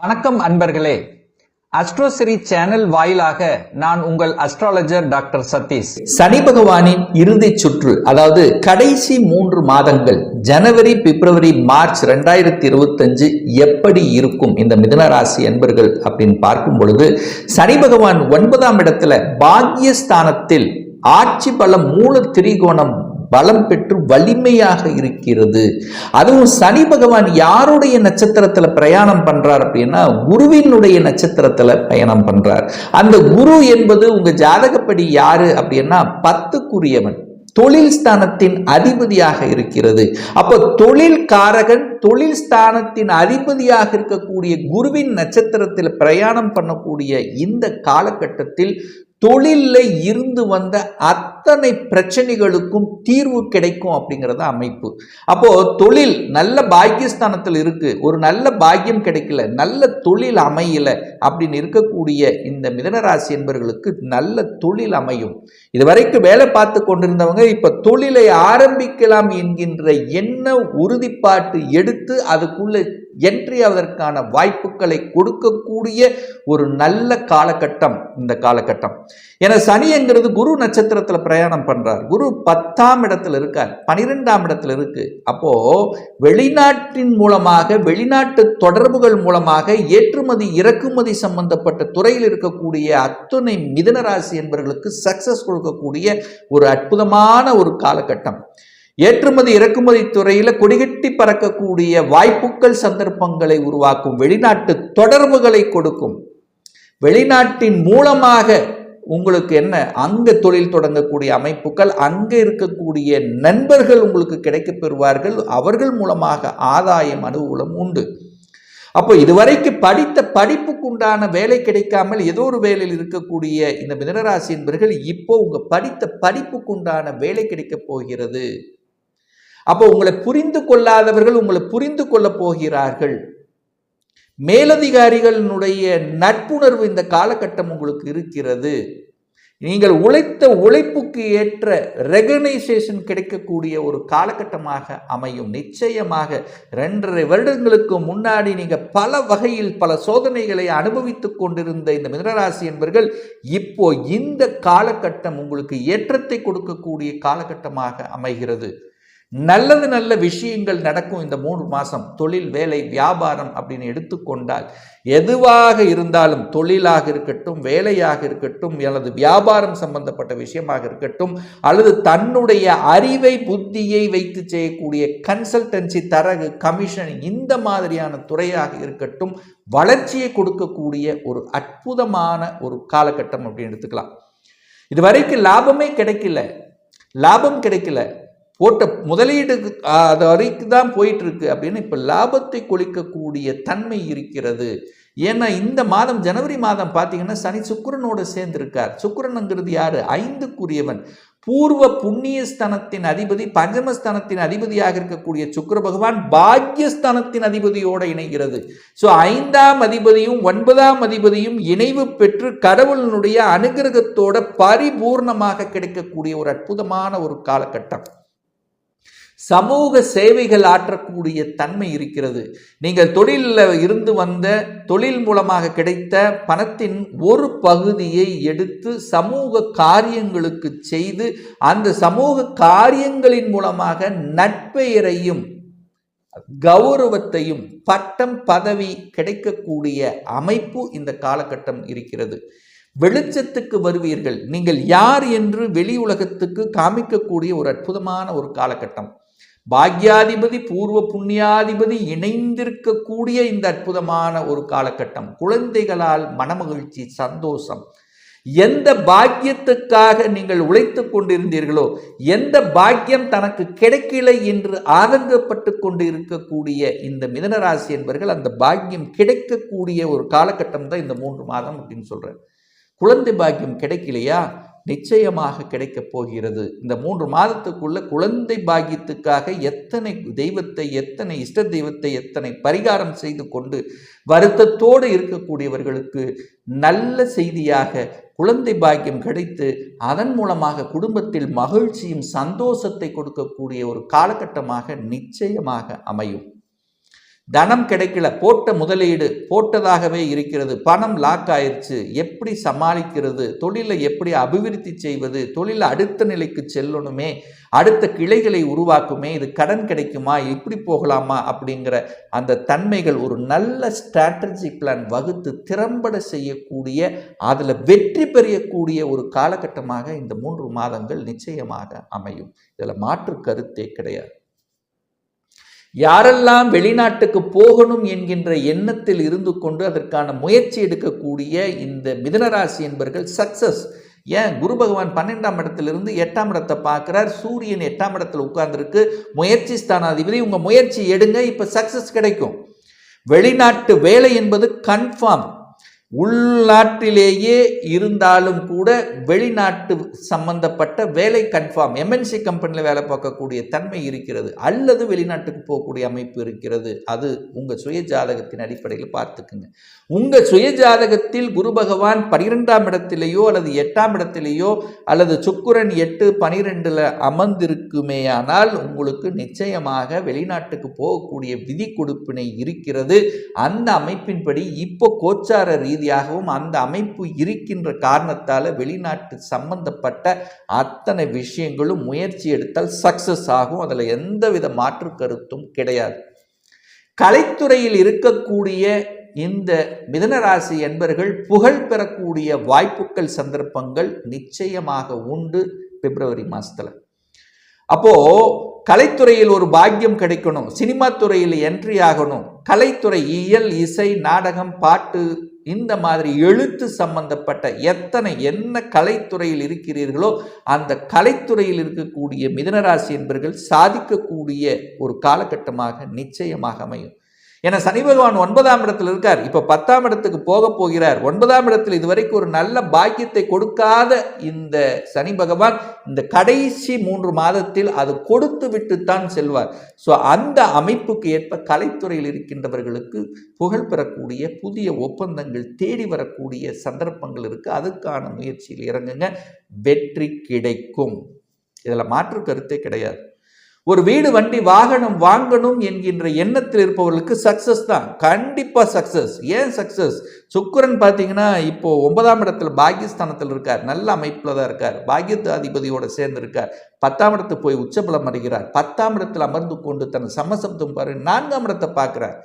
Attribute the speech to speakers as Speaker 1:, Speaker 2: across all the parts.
Speaker 1: வணக்கம் அன்பர்களே. அஸ்ட்ரோசிரி சேனல் வாயிலாக நான் உங்கள் அஸ்ட்ராலஜர் டாக்டர் சதீஷ்.
Speaker 2: சனி பகவானின் இறுதி சுற்று அதாவது கடைசி மூன்று மாதங்கள் ஜனவரி பிப்ரவரி மார்ச் ரெண்டாயிரத்தி இருபத்தஞ்சு எப்படி இருக்கும் இந்த மிதன ராசி அன்பர்கள் அப்படின்னு பார்க்கும் பொழுது சனி பகவான் ஒன்பதாம் இடத்துல பாக்யஸ்தானத்தில் ஆட்சி பலம் மூல திரிகோணம் பலம் பெற்று வலிமையாக இருக்கிறது. அதுவும் சனி பகவான் யாருடைய நட்சத்திரத்துல பிரயாணம் பண்றார் அப்படின்னா குருவினுடைய நட்சத்திரத்துல பயணம் பண்றார். அந்த குரு என்பது உங்க ஜாதகப்படி யாரு அப்படின்னா பத்துக்குரியவன். தொழில் ஸ்தானத்தின் அதிபதியாக இருக்கிறது. அப்போ தொழில் காரகன் தொழில் ஸ்தானத்தின் அதிபதியாக இருக்கக்கூடிய குருவின் நட்சத்திரத்தில் பிரயாணம் பண்ணக்கூடிய இந்த காலகட்டத்தில் தொழில்ல இருந்து வந்த அத் அத்தனை பிரச்சனைகளுக்கும் தீர்வு கிடைக்கும் அப்படிங்கிறத அமைப்பு. அப்போ தொழில் நல்ல பாக்கியஸ்தானத்தில் இருக்கு. ஒரு நல்ல பாக்கியம் கிடைக்கல. நல்ல தொழில் அமையல அப்படின்னு இருக்கக்கூடிய இந்த மிதனராசி என்பவர்களுக்கு நல்ல தொழில் அமையும். இதுவரைக்கும் வேலை பார்த்து கொண்டிருந்தவங்க இப்ப தொழிலை ஆரம்பிக்கலாம் என்கின்ற என்ன உறுதிப்பாட்டு எடுத்து அதுக்குள்ள என்ட்ரி அதற்கான வாய்ப்புகளை கொடுக்கக்கூடிய ஒரு நல்ல காலகட்டம் இந்த காலகட்டம். ஏன்னா சனிங்கிறது குரு நட்சத்திரத்தில் பிரயாணம் பண்றார். குரு பத்தாம் இடத்துல இருக்கார். பனிரெண்டாம் இடத்துல இருக்கு. அப்போ வெளிநாட்டின் மூலமாக வெளிநாட்டு தொடர்புகள் மூலமாக ஏற்றுமதி இறக்குமதி சம்பந்தப்பட்ட துறையில் இருக்கக்கூடிய அத்துணை மிதனராசி என்பவர்களுக்கு சக்சஸ் கொடுக்கக்கூடிய ஒரு அற்புதமான ஒரு காலகட்டம். ஏற்றுமதி இறக்குமதி துறையில் கொடிகட்டி பறக்கக்கூடிய வாய்ப்புகள் சந்தர்ப்பங்களை உருவாக்கும். வெளிநாட்டு தொடர்புகளை கொடுக்கும். வெளிநாட்டின் மூலமாக உங்களுக்கு என்ன? அங்கே தொழில் தொடங்கக்கூடிய அமைப்புகள் அங்கே இருக்கக்கூடிய நண்பர்கள் உங்களுக்கு கிடைக்கப் பெறுவார்கள். அவர்கள் மூலமாக ஆதாயம் அனுகூலம் உண்டு. அப்போ இதுவரைக்கு படித்த படிப்புக்கு உண்டான வேலை கிடைக்காமல் ஏதோ ஒரு வேலையில் இருக்கக்கூடிய இந்த மிதனராசி என்பவர்கள் இப்போ உங்கள் படித்த படிப்புக்குண்டான வேலை கிடைக்கப் போகிறது. அப்போ உங்களை புரிந்து கொள்ளாதவர்கள் உங்களை புரிந்து கொள்ளப் போகிறார்கள். மேலதிகாரிகளினுடைய நட்புணர்வு இந்த காலகட்டம் உங்களுக்கு இருக்கிறது. நீங்கள் உழைத்த உழைப்புக்கு ஏற்ற ரெகனைசேஷன் கிடைக்கக்கூடிய ஒரு காலகட்டமாக அமையும். நிச்சயமாக ரெண்டரை வருடங்களுக்கு முன்னாடி நீங்கள் பல வகையில் பல சோதனைகளை அனுபவித்து கொண்டிருந்த இந்த மிதனராசி என்பவர்கள் இப்போ இந்த காலகட்டம் உங்களுக்கு ஏற்றத்தை கொடுக்கக்கூடிய காலகட்டமாக அமைகிறது. நல்லது நல்ல விஷயங்கள் நடக்கும் இந்த மூன்று மாதம் தொழில் வேலை வியாபாரம் அப்படின்னு எடுத்துக்கொண்டால் எதுவாக இருந்தாலும் தொழிலாக இருக்கட்டும் வேலையாக இருக்கட்டும் அல்லது வியாபாரம் சம்பந்தப்பட்ட விஷயமாக இருக்கட்டும் அல்லது தன்னுடைய அறிவை புத்தியை வைத்து செய்யக்கூடிய கன்சல்டன்சி தரகு கமிஷன் இந்த மாதிரியான துறையாக இருக்கட்டும் வளர்ச்சியை கொடுக்கக்கூடிய ஒரு அற்புதமான ஒரு காலகட்டம் அப்படின்னு எடுத்துக்கலாம். இது வரைக்கும் லாபமே கிடைக்கல. லாபம் கிடைக்கல. போட்ட முதலீடு அது வரைக்கும் தான் போயிட்டுருக்கு அப்படின்னு இப்போ லாபத்தை கொளிக்கக்கூடிய தன்மை இருக்கிறது. ஏன்னா இந்த மாதம் ஜனவரி மாதம் பார்த்தீங்கன்னா சனி சுக்கரனோடு சேர்ந்திருக்கார். சுக்கரனுங்கிறது யார்? ஐந்துக்குரியவன். பூர்வ புண்ணியஸ்தனத்தின் அதிபதி பஞ்சமஸ்தானத்தின் அதிபதியாக இருக்கக்கூடிய சுக்கர பகவான் பாக்யஸ்தானத்தின் அதிபதியோடு இணைகிறது. ஸோ ஐந்தாம் அதிபதியும் ஒன்பதாம் அதிபதியும் இணைவு பெற்று கடவுளினுடைய அனுகிரகத்தோட பரிபூர்ணமாக கிடைக்கக்கூடிய ஒரு அற்புதமான ஒரு காலகட்டம். சமூக சேவைகள் ஆற்றக்கூடிய தன்மை இருக்கிறது. நீங்கள் தொழிலில் இருந்து வந்த தொழில் மூலமாக கிடைத்த பணத்தின் ஒரு பகுதியை எடுத்து சமூக காரியங்களுக்கு செய்து அந்த சமூக காரியங்களின் மூலமாக நட்பெயரையும் கௌரவத்தையும் பட்டம் பதவி கிடைக்கக்கூடிய அமைப்பு இந்த காலகட்டம் இருக்கிறது. வெளிச்சத்துக்கு வருவீர்கள். நீங்கள் யார் என்று வெளி உலகத்துக்கு காமிக்கக்கூடிய ஒரு அற்புதமான ஒரு காலகட்டம். பாக்யாதிபதி பூர்வ புண்ணியாதிபதி இணைந்திருக்கக்கூடிய இந்த அற்புதமான ஒரு காலகட்டம். குழந்தைகளால் மனமகிழ்ச்சி சந்தோஷம். எந்த பாக்கியத்துக்காக நீங்கள் உழைத்து கொண்டிருந்தீர்களோ எந்த பாக்கியம் தனக்கு கிடைக்கல என்று ஆதங்கப்பட்டு கொண்டு இருக்கக்கூடிய இந்த மிதனராசி என்பவர்கள் அந்த பாக்கியம் கிடைக்கக்கூடிய ஒரு காலகட்டம் தான் இந்த மூன்று மாதம் அப்படின்னு சொல்கிறேன் குழந்தை பாக்கியம் கிடைக்கலையா? நிச்சயமாக கிடைக்கப் போகிறது. இந்த மூன்று மாதத்துக்குள்ள குழந்தை பாக்கியத்துக்காக எத்தனை தெய்வத்தை எத்தனை இஷ்ட தெய்வத்தை எத்தனை பரிகாரம் செய்து கொண்டு வருத்தத்தோடு இருக்கக்கூடியவர்களுக்கு நல்ல செய்தியாக குழந்தை பாக்கியம் கிடைத்து அதன் மூலமாக குடும்பத்தில் மகிழ்ச்சியும் சந்தோஷத்தை கொடுக்கக்கூடிய ஒரு காலகட்டமாக நிச்சயமாக அமையும். தனம் கிடைக்கல போட்ட முதலீடு போட்டதாகவே இருக்கிறது. பணம் லாக் ஆயிடுச்சு எப்படி சமாளிக்கிறது? தொழிலை எப்படி அபிவிருத்தி செய்வது? தொழிலை அடுத்த நிலைக்கு செல்லணுமே? அடுத்த கிளைகளை உருவாக்குமே? இது கடன் கிடைக்குமா? இப்படி போகலாமா? அப்படிங்கிற அந்த தன்மைகள் ஒரு நல்ல ஸ்ட்ராட்டஜி பிளான் வகுத்து திறம்பட செய்யக்கூடிய அதில் வெற்றி பெறக்கூடிய ஒரு காலகட்டமாக இந்த மூன்று மாதங்கள் நிச்சயமாக அமையும். இதில் மாற்று கருத்தே கிடையாது. யாரெல்லாம் வெளிநாட்டுக்கு போகணும் என்கின்ற எண்ணத்தில் இருந்து கொண்டு அதற்கான முயற்சி எடுக்கக்கூடிய இந்த மிதனராசி என்பர்கள் சக்சஸ் ஏன்? குரு பகவான் பன்னெண்டாம் இடத்திலிருந்து எட்டாம் இடத்தை பார்க்குறார். சூரியன் எட்டாம் இடத்துல உட்கார்ந்துருக்கு. முயற்சி ஸ்தானாதிபதி உங்கள் முயற்சி எடுங்க இப்போ சக்சஸ் கிடைக்கும். வெளிநாட்டு வேலை என்பது கன்ஃபார்ம் உள்நாட்டிலேயே இருந்தாலும் கூட வெளிநாட்டு சம்பந்தப்பட்ட வேலை கன்ஃபார்ம் எம்என்சி கம்பெனியில் வேலை பார்க்கக்கூடிய தன்மை இருக்கிறது. அல்லது வெளிநாட்டுக்கு போகக்கூடிய அமைப்பு இருக்கிறது. அது உங்கள் சுய ஜாதகத்தின் அடிப்படையில் பார்த்துக்குங்க. உங்கள் சுய ஜாதகத்தில் குரு பகவான் பனிரெண்டாம் இடத்திலேயோ அல்லது எட்டாம் இடத்திலேயோ அல்லது சுக்குரன் எட்டு பனிரெண்டில் அமர்ந்திருக்குமேயானால் உங்களுக்கு நிச்சயமாக வெளிநாட்டுக்கு போகக்கூடிய விதி கொடுப்பினை இருக்கிறது. அந்த அமைப்பின்படி இப்போ கோச்சார ரீதியாகவும் அந்த அமைப்பு இருக்கின்ற காரணத்தால் வெளிநாட்டு சம்பந்தப்பட்ட அத்தனை விஷயங்களும் முயற்சி எடுத்தால் சக்சஸ் ஆகும். அதில் எந்தவித மாற்று கருத்தும் கிடையாது. கலைத்துறையில் இருக்கக்கூடிய இந்த மிதனராசி என்பர்கள் புகழ் பெறக்கூடிய வாய்ப்புகள் சந்தர்ப்பங்கள் நிச்சயமாக உண்டு பிப்ரவரி மாதத்தில் அப்போ கலைத்துறையில் ஒரு பாக்கியம் கிடைக்கணும். சினிமா துறையில் என்ட்ரி ஆகணும். கலைத்துறை இயல் இசை நாடகம் பாட்டு இந்த மாதிரி எழுத்து சம்பந்தப்பட்ட எத்தனை என்ன கலைத்துறையில் இருக்கிறீர்களோ அந்த கலைத்துறையில் இருக்கக்கூடிய மிதனராசி என்பர்கள் சாதிக்கக்கூடிய ஒரு காலகட்டமாக நிச்சயமாக அமையும். ஏன்னா சனி பகவான் ஒன்பதாம் இடத்துல இருக்கார். இப்போ பத்தாம் இடத்துக்கு போக போகிறார். ஒன்பதாம் இடத்தில் இதுவரைக்கும் ஒரு நல்ல பாக்கியத்தை கொடுக்காத இந்த சனி பகவான் இந்த கடைசி மூன்று மாதத்தில் அது கொடுத்து விட்டுத்தான் செல்வார். ஸோ அந்த அமைப்புக்கு ஏற்ப கலைத்துறையில் இருக்கின்றவர்களுக்கு புகழ் பெறக்கூடிய புதிய ஒப்பந்தங்கள் தேடி வரக்கூடிய சந்தர்ப்பங்கள் இருக்குது அதுக்கான முயற்சியில் இறங்குங்க. வெற்றி கிடைக்கும். இதில் மாற்று கருத்தே கிடையாது. ஒரு வீடு வண்டி வாகனம் வாங்கணும் என்கின்ற எண்ணத்தில் இருப்பவர்களுக்கு சக்ஸஸ் தான். கண்டிப்பாக சக்ஸஸ் ஏன் சக்ஸஸ் சுக்கரன் பார்த்தீங்கன்னா இப்போ ஒன்பதாம் இடத்துல பாகிஸ்தானத்தில் இருக்கார். நல்ல அமைப்பில் தான் இருக்கார். பாகியத்து அதிபதியோடு சேர்ந்து இருக்கார். பத்தாம் இடத்துக்கு போய் உச்சபலம் அடைகிறார். பத்தாம் இடத்தில் அமர்ந்து கொண்டு தன் சமசப்தம் பாரு நான்காம் இடத்தை பார்க்குறார்.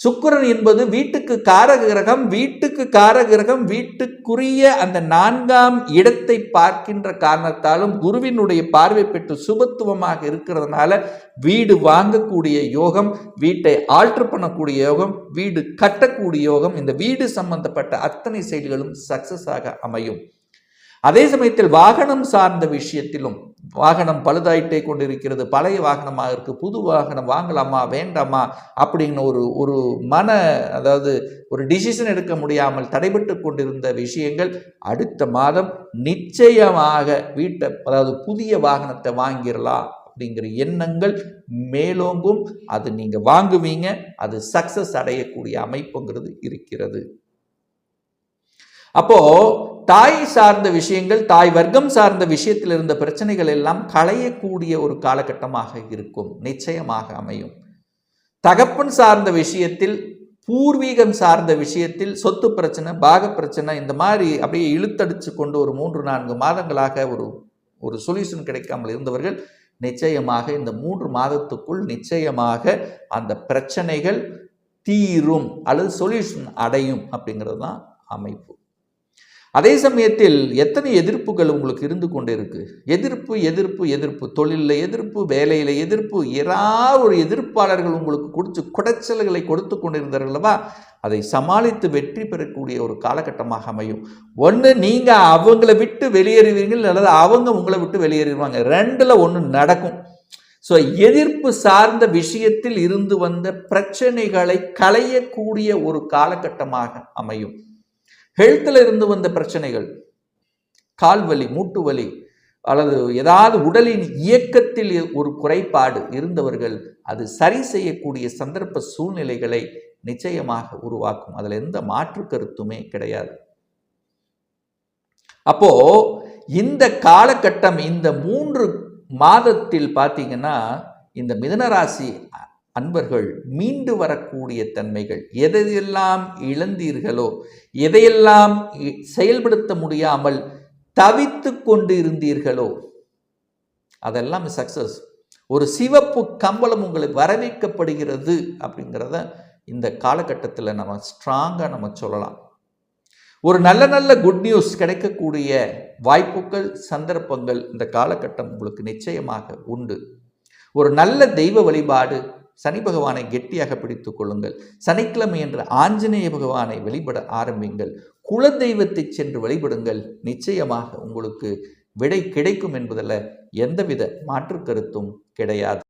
Speaker 2: சுக்கரன் என்பது வீட்டுக்கு காரக கிரகம் வீட்டுக்கு காரக கிரகம் வீட்டுக்குரிய அந்த நான்காம் இடத்தை பார்க்கின்ற காரணத்தாலும் குருவினுடைய பார்வை பெற்று சுபத்துவமாக இருக்கிறதுனால வீடு வாங்கக்கூடிய யோகம் வீட்டை ஆல்ட்ரு பண்ணக்கூடிய யோகம் வீடு கட்டக்கூடிய யோகம் இந்த வீடு சம்பந்தப்பட்ட அத்தனை செயல்களும் சக்சஸ் ஆக அமையும். அதே சமயத்தில் வாகனம் சார்ந்த விஷயத்திலும் வாகனம் பழுதாயிட்டே கொண்டிருக்கிறது. பழைய வாகனமாக இருக்குது புது வாகனம் வாங்கலாமா? வேண்டாமா? அப்படின்னு ஒரு ஒரு மன அதாவது ஒரு டிசிஷன் எடுக்க முடியாமல் தடைபட்டு கொண்டிருந்த விஷயங்கள் அடுத்த மாதம் நிச்சயமாக வீட்டை அதாவது புதிய வாகனத்தை வாங்கிடலாம் அப்படிங்கிற எண்ணங்கள் மேலோங்கும். அது நீங்கள் வாங்குவீங்க. அது சக்சஸ் அடையக்கூடிய அமைப்புங்கிறது இருக்கிறது. அப்போது தாய் சார்ந்த விஷயங்கள் தாய் வர்க்கம் சார்ந்த விஷயத்தில் இருந்த பிரச்சனைகள் எல்லாம் களையக்கூடிய ஒரு காலகட்டமாக இருக்கும். நிச்சயமாக அமையும். தகப்பன் சார்ந்த விஷயத்தில் பூர்வீகம் சார்ந்த விஷயத்தில் சொத்து பிரச்சனை பாக பிரச்சனை இந்த மாதிரி அப்படியே இழுத்தடிச்சு கொண்டு ஒரு மூன்று நான்கு மாதங்களாக ஒரு ஒரு சொல்யூஷன் கிடைக்காமல் இருந்தவர்கள் நிச்சயமாக இந்த மூன்று மாதத்துக்குள் நிச்சயமாக அந்த பிரச்சனைகள் தீரும் அல்லது சொல்யூஷன் அடையும் அப்படிங்கிறது தான் அமைப்பு. அதே சமயத்தில் எத்தனை எதிர்ப்புகள் உங்களுக்கு இருந்து கொண்டே இருக்கு எதிர்ப்பு எதிர்ப்பு எதிர்ப்பு. தொழிலில் எதிர்ப்பு வேலையில் எதிர்ப்பு. ஏதாவது ஒரு எதிர்ப்பாளர்கள் உங்களுக்கு கொடுத்து குடைச்சல்களை கொடுத்து கொண்டிருந்தார்களவா அதை சமாளித்து வெற்றி பெறக்கூடிய ஒரு காலகட்டமாக அமையும். ஒன்று நீங்கள் அவங்கள விட்டு வெளியேறுவீர்கள் அல்லது அவங்க உங்களை விட்டு வெளியேறிடுவாங்க. ரெண்டில் ஒன்று நடக்கும். ஸோ எதிர்ப்பு சார்ந்த விஷயத்தில் இருந்து வந்த பிரச்சனைகளை களையக்கூடிய ஒரு காலகட்டமாக அமையும். ஹெல்த்தில் இருந்து வந்த பிரச்சனைகள் கால் வலி மூட்டு வலி அல்லது ஏதாவது உடலின் இயக்கத்தில் ஒரு குறைபாடு இருந்தவர்கள் அது சரி செய்யக்கூடிய சந்தர்ப்ப சூழ்நிலைகளை நிச்சயமாக உருவாக்கும். அதில் எந்த மாற்று கருத்துமே கிடையாது. அப்போ இந்த காலகட்டம் இந்த மூன்று மாதத்தில் பார்த்தீங்கன்னா இந்த மிதனராசி அன்பர்கள் மீண்டு வரக்கூடிய தன்மைகள் எதையெல்லாம் இழந்தீர்களோ எதையெல்லாம் இ- செயல்படுத்த முடியாமல் தவித்து கொண்டு இருந்தீர்களோ அதெல்லாம் சக்சஸ் ஒரு சிவப்பு கம்பளம் உங்களுக்கு வரவேற்கப்படுகிறது அப்படிங்கிறத இந்த காலகட்டத்தில் நம்ம ஸ்ட்ராங்காக நம்ம சொல்லலாம். ஒரு நல்ல நல்ல குட் நியூஸ் கிடைக்கக்கூடிய வாய்ப்புகள் சந்தர்ப்பங்கள் இந்த காலகட்டம் உங்களுக்கு நிச்சயமாக உண்டு. ஒரு நல்ல தெய்வ வழிபாடு சனி பகவானை கெட்டியாக பிடித்து கொள்ளுங்கள். சனிக்கிழமை என்று ஆஞ்சநேய பகவானை வழிபட ஆரம்பிங்கள் குலதெய்வத்தை சென்று வழிபடுங்கள். நிச்சயமாக உங்களுக்கு விடை கிடைக்கும் என்பதில் எந்தவித மாற்று கருத்தும் கிடையாது.